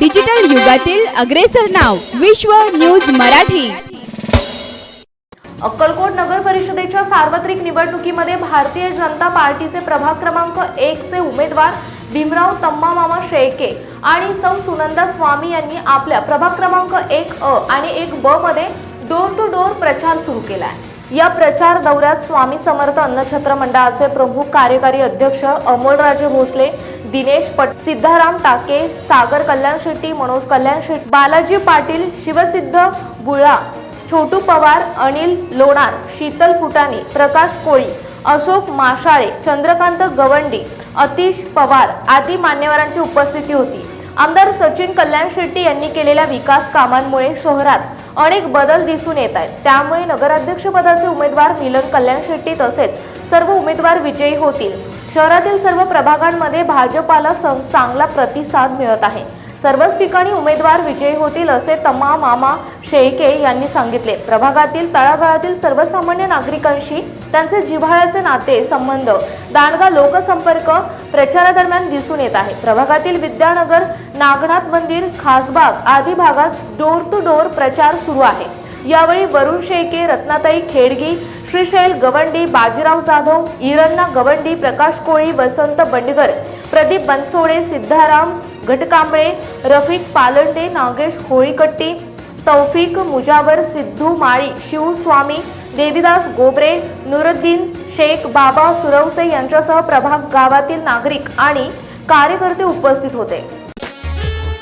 Digital युगातील अग्रेसर नाव विश्व न्यूज मराठी. अक्कलकोट नगर परिषदेच्या सार्वत्रिक निवडणुकीमध्ये भारतीय जनता पार्टीचे प्रभाग क्रमांक एक चे उमेदवार भीमराव तम्मामामा शेळके आणि सौ सुनंदा स्वामी यांनी आपल्या प्रभाग क्रमांक एक अ आणि एक ब मध्ये डोर टू डोर प्रचार सुरू केला आहे या प्रचार दौऱ्यात स्वामी समर्थ अन्नछत्र मंडळाचे प्रमुख कार्यकारी अध्यक्ष अमोलराजे भोसले दिनेश पट सिद्धाराम टाके सागर कल्याण शेट्टी मनोज कल्याण शेट्टी बालाजी पाटील शिवसिद्ध बुळा छोटू पवार अनिल लोणार शीतल फुटाणे प्रकाश कोळी अशोक माशाळे चंद्रकांत गवंडी अतिश पवार आदी मान्यवरांची उपस्थिती होती. आमदार सचिन कल्याण शेट्टी यांनी केलेल्या विकास कामांमुळे शहरात अनेक बदल दिसून येत आहेत. त्यामुळे नगराध्यक्षपदाचे उमेदवार मिलन कल्याण शेट्टी तसेच सर्व उमेदवार विजयी होतील. शहरातील सर्व प्रभागांमध्ये भाजपाला सं- चांगला प्रतिसाद मिळत आहे. सर्वच ठिकाणी उमेदवार विजयी होतील असे तमा मामा शेळके यांनी सांगितले. प्रभागातील तळागाळातील सर्वसामान्य नागरिकांशी त्यांचे जिव्हाळ्याचे नाते संबंध दांडगा लोकसंपर्क प्रचारादरम्यान दिसून येत आहे. प्रभागातील विद्यानगर नागनाथ मंदिर खासबाग आदी भागात डोर टू डोर प्रचार सुरू आहे. यावेळी वरुण शेळके रत्नाताई खेडगी श्रीशैल गवंडी बाजीराव जाधव इरण्णा गवंडी प्रकाश कोळी वसंत बंडगर प्रदीप बनसोडे सिद्धाराम घटकांबळे रफिक पालंडे नागेश होळीकट्टी तौफिक मुजावर सिद्धू माळी शिवस्वामी देवीदास गोबरे नुरुद्दीन शेख बाबा सुरवसे यांच्यासह प्रभाग गावातील नागरिक आणि कार्यकर्ते उपस्थित होते.